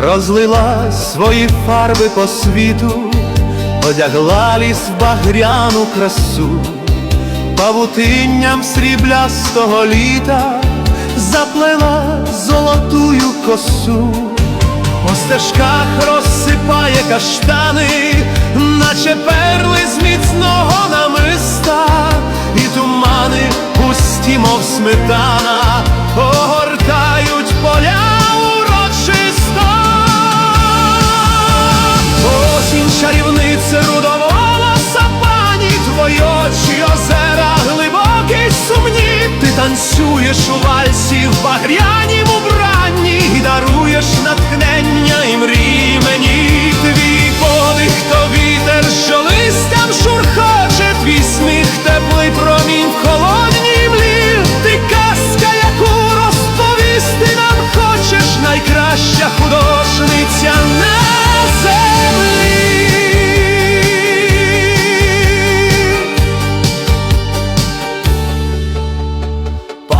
розлила свої фарби по світу, одягла ліс в багряну красу, павутинням сріблястого літа заплела золотую косу, по стежках розсипає каштани, наче перли з вальсі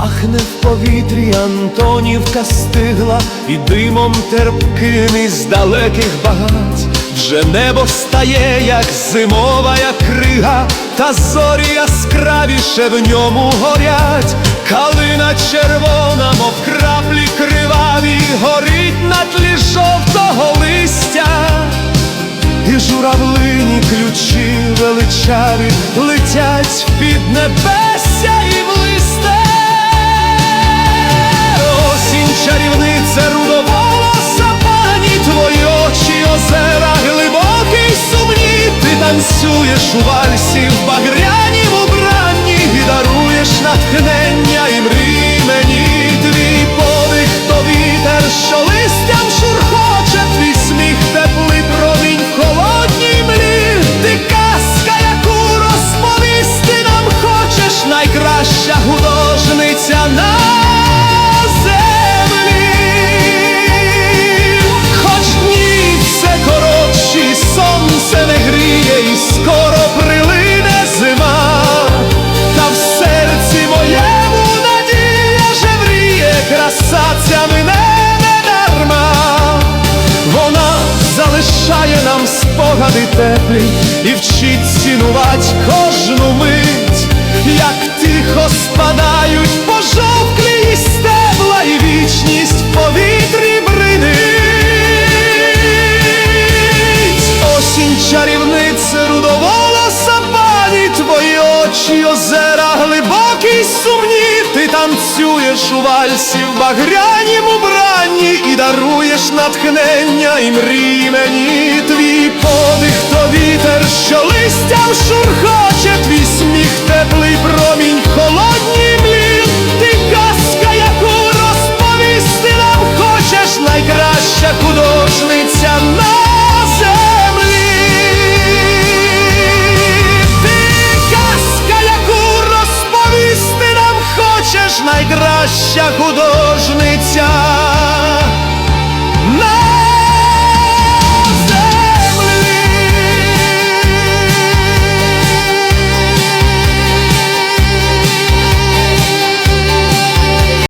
Пахне в повітрі Антонівка стигла і димом терпким із далеких багать. Вже небо встає, як зимова крига, та зорі яскравіше в ньому горять. Калина червона, мов краплі криваві, горить на тлі жовтого листя. І журавлині ключі величаві летять під небесся танцюєш спогади теплі і вчить цінувати кожну мить, як тихо спадають танцюєш у вальсі в багрянім убранні і даруєш натхнення і мрій мені. Твій подих то вітер, що листям шурхоче, твій сміх найкраща художниця